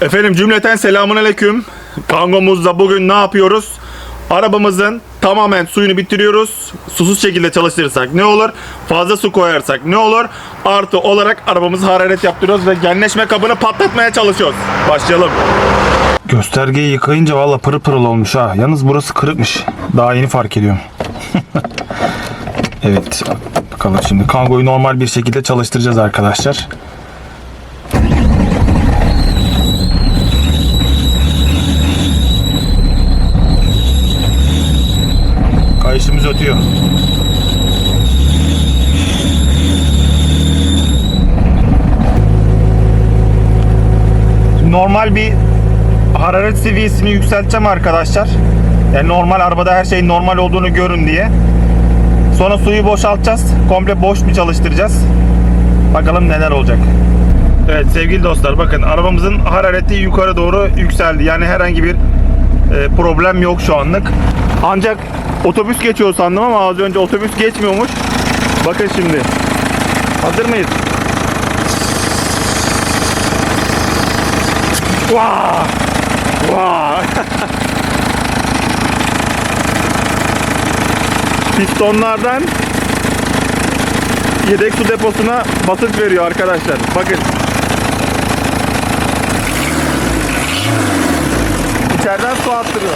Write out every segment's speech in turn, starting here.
Efendim cümleten selamun aleyküm. Kangomuzda bugün ne yapıyoruz? Arabamızın tamamen suyunu bitiriyoruz. Susuz şekilde çalıştırırsak ne olur? Fazla su koyarsak ne olur? Artı olarak arabamızı hararet yaptırıyoruz ve genleşme kabını patlatmaya çalışıyoruz. Başlayalım. Göstergeyi yıkayınca valla pırıl pırıl olmuş ha. Yalnız burası kırıkmış. Daha yeni fark ediyorum. evet. Bakalım şimdi. Kangoyu normal bir şekilde çalıştıracağız arkadaşlar. Kayışımız ötüyor. Normal bir hararet seviyesini yükselteceğim arkadaşlar. Yani normal arabada her şeyin normal olduğunu görün diye. Sonra suyu boşaltacağız. Komple boş bir çalıştıracağız. Bakalım neler olacak. Evet sevgili dostlar bakın arabamızın harareti yukarı doğru yükseldi. Yani herhangi bir e, problem yok şu anlık. Ancak otobüs geçiyor sandım ama az önce otobüs geçmiyormuş. Bakın şimdi. Hazır mıyız? Vaa! Vaa! Pistonlardan yedek su deposuna basınç veriyor arkadaşlar. Bakın. İçeriden su attırıyor.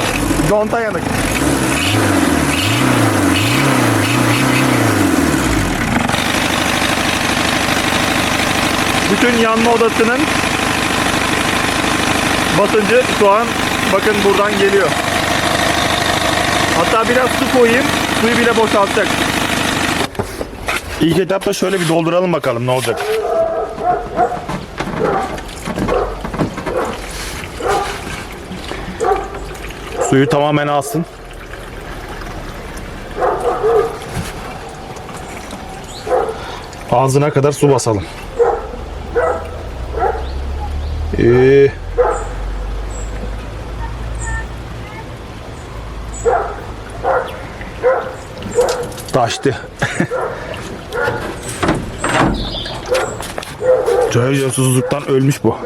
Conta yanık. Bütün yanma odasının basıncı şu an bakın buradan geliyor. Hatta biraz su koyayım. Suyu bile boşaltacak. İlk etapta şöyle bir dolduralım bakalım ne olacak. Suyu tamamen alsın. Ağzına kadar su basalım. Ee, taştı. Cahil susuzluktan ölmüş bu.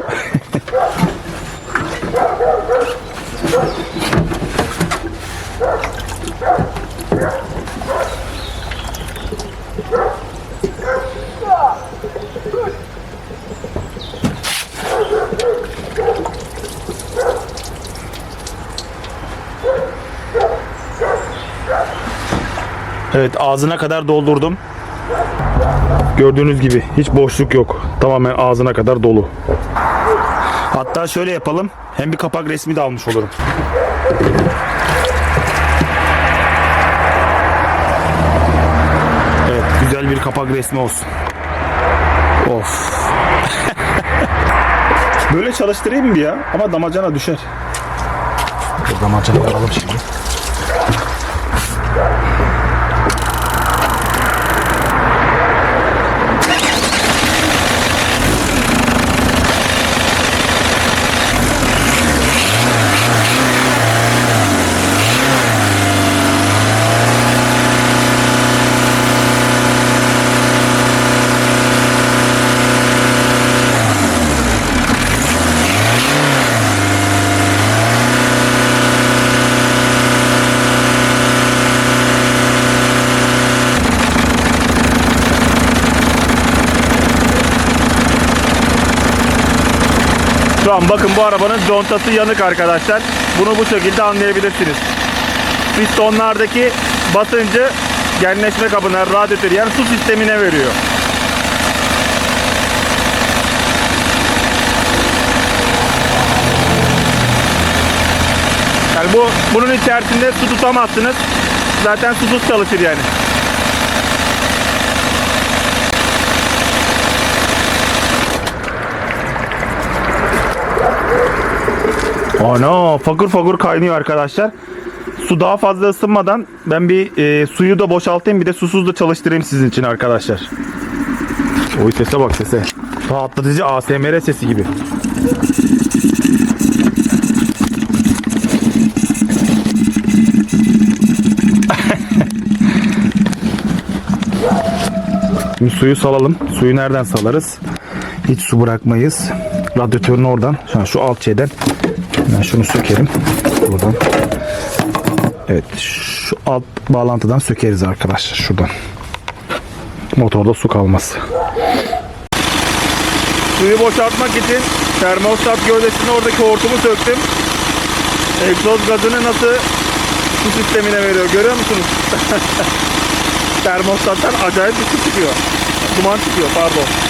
Evet ağzına kadar doldurdum. Gördüğünüz gibi hiç boşluk yok. Tamamen ağzına kadar dolu. Hatta şöyle yapalım. Hem bir kapak resmi de almış olurum. Güzel bir kapak resmi olsun. Of. Böyle çalıştırayım mı bir ya? Ama damacana düşer. Damacana alalım şimdi. Şu an bakın bu arabanın contası yanık arkadaşlar. Bunu bu şekilde anlayabilirsiniz. Pistonlardaki basıncı genleşme kabına, radyatör yani su sistemine veriyor. Yani bu bunun içerisinde su tutamazsınız. Zaten susuz çalışır yani. Ana fakir fakir kaynıyor arkadaşlar. Su daha fazla ısınmadan ben bir e, suyu da boşaltayım bir de susuz da çalıştırayım sizin için arkadaşlar. Oy sese bak sese. Rahatlatıcı ASMR sesi gibi. Şimdi suyu salalım. Suyu nereden salarız? Hiç su bırakmayız. radyatörün oradan. Şu, şu alt şeyden. Ben şunu sökerim. Buradan. Evet şu alt bağlantıdan sökeriz arkadaşlar şuradan. Motorda su kalması. Suyu boşaltmak için termostat gövdesinin oradaki hortumu söktüm. Egzoz gazını nasıl su sistemine veriyor görüyor musunuz? Termostattan acayip bir su çıkıyor. Duman çıkıyor pardon.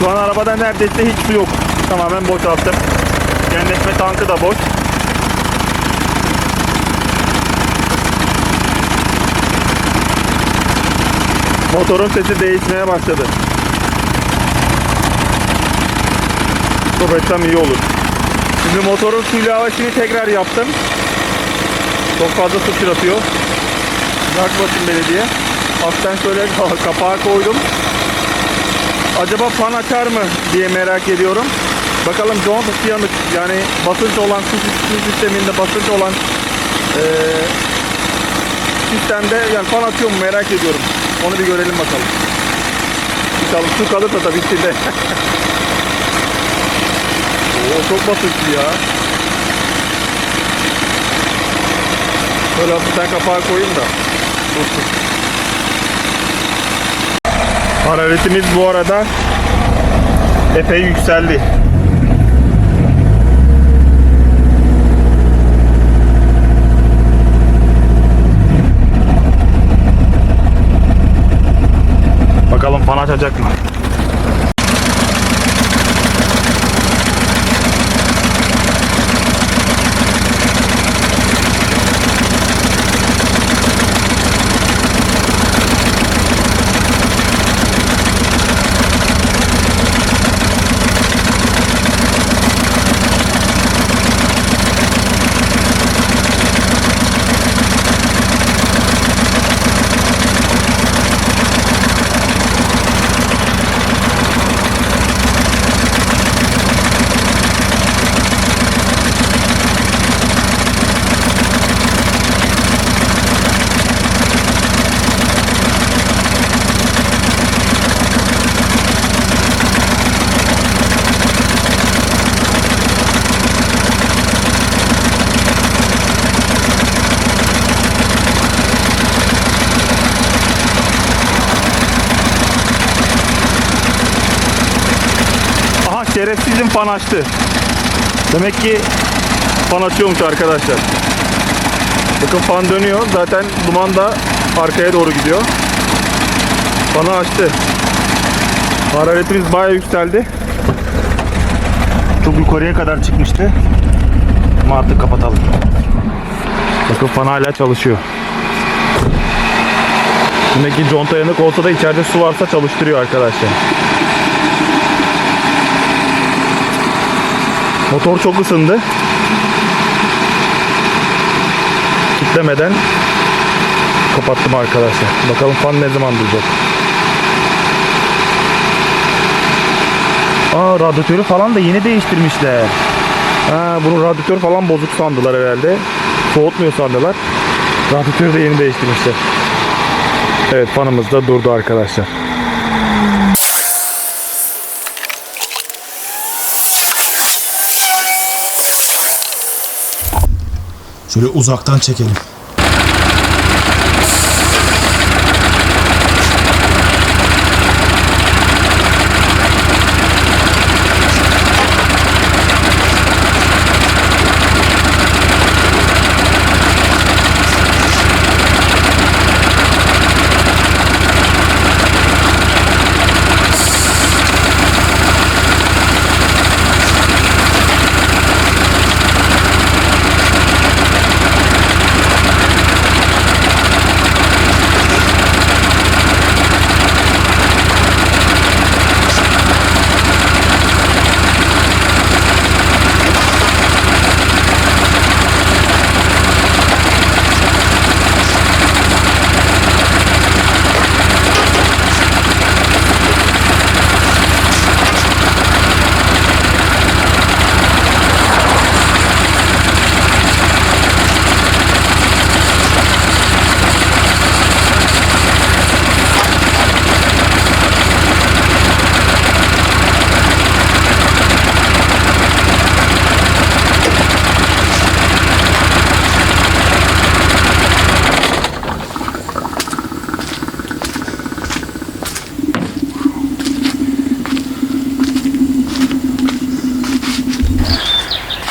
Şu an arabada neredeyse hiç su yok. Tamamen boşalttım. Genleşme tankı da boş. Motorun sesi değişmeye başladı. Stop etsem iyi olur. Şimdi motorun suyla hava tekrar yaptım. Çok fazla su çıratıyor. Yakmasın belediye. Alttan şöyle kapağı koydum. Acaba fan açar mı diye merak ediyorum. Bakalım contası yanık yani basınç olan su, sisteminde basınç olan eee, sistemde yani fan atıyor mu merak ediyorum. Onu bir görelim bakalım. İnşallah su kalırsa tabii içinde. Oo çok basınçlı ya. Böyle hafiften kapağı koyayım da. Dursun. Hararetimiz bu arada epey yükseldi. Bakalım fan açacak mı? Şerefsizim fan açtı. Demek ki fan açıyormuş arkadaşlar. Bakın fan dönüyor. Zaten duman da arkaya doğru gidiyor. Fanı açtı. Hararetimiz bayağı yükseldi. Çok yukarıya kadar çıkmıştı. Ama artık kapatalım. Bakın fan hala çalışıyor. Şimdiki conta yanık olsa da içeride su varsa çalıştırıyor arkadaşlar. Motor çok ısındı. Kitlemeden kapattım arkadaşlar. Bakalım fan ne zaman duracak. Aa radyatörü falan da yeni değiştirmişler. Ha bunu radyatör falan bozuk sandılar herhalde. Soğutmuyor sandılar. Radyatörü de yeni değiştirmişler. Evet fanımız da durdu arkadaşlar. Şöyle uzaktan çekelim.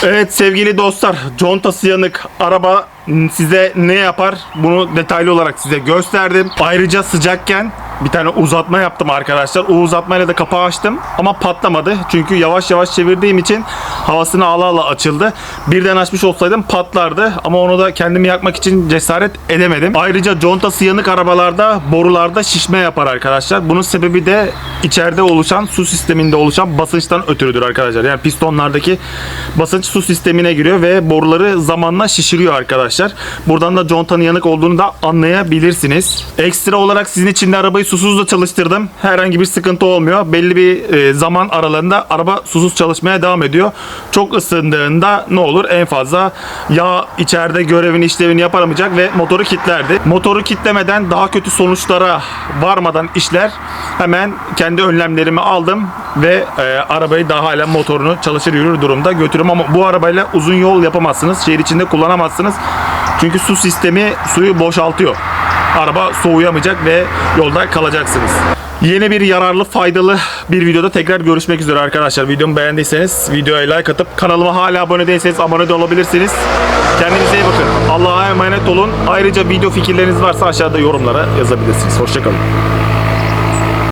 Evet sevgili dostlar, contası yanık araba size ne yapar? Bunu detaylı olarak size gösterdim. Ayrıca sıcakken bir tane uzatma yaptım arkadaşlar. O uzatmayla da kapağı açtım ama patlamadı. Çünkü yavaş yavaş çevirdiğim için havasını ala ala açıldı. Birden açmış olsaydım patlardı ama onu da kendimi yakmak için cesaret edemedim. Ayrıca contası yanık arabalarda borularda şişme yapar arkadaşlar. Bunun sebebi de içeride oluşan su sisteminde oluşan basınçtan ötürüdür arkadaşlar. Yani pistonlardaki basınç su sistemine giriyor ve boruları zamanla şişiriyor arkadaşlar. Buradan da contanın yanık olduğunu da anlayabilirsiniz. Ekstra olarak sizin için de arabayı susuz da çalıştırdım. Herhangi bir sıkıntı olmuyor. Belli bir e, zaman aralığında araba susuz çalışmaya devam ediyor. Çok ısındığında ne olur? En fazla yağ içeride görevini işlevini yapamayacak ve motoru kilitlerdi. Motoru kilitlemeden daha kötü sonuçlara varmadan işler hemen kendi önlemlerimi aldım ve e, arabayı daha hala motorunu çalışır yürür durumda götürüyorum ama bu arabayla uzun yol yapamazsınız. Şehir içinde kullanamazsınız. Çünkü su sistemi suyu boşaltıyor. Araba soğuyamayacak ve yolda kalacaksınız. Yeni bir yararlı faydalı bir videoda tekrar görüşmek üzere arkadaşlar. Videomu beğendiyseniz videoya like atıp kanalıma hala abone değilseniz abone de olabilirsiniz. Kendinize iyi bakın. Allah'a emanet olun. Ayrıca video fikirleriniz varsa aşağıda yorumlara yazabilirsiniz. Hoşçakalın.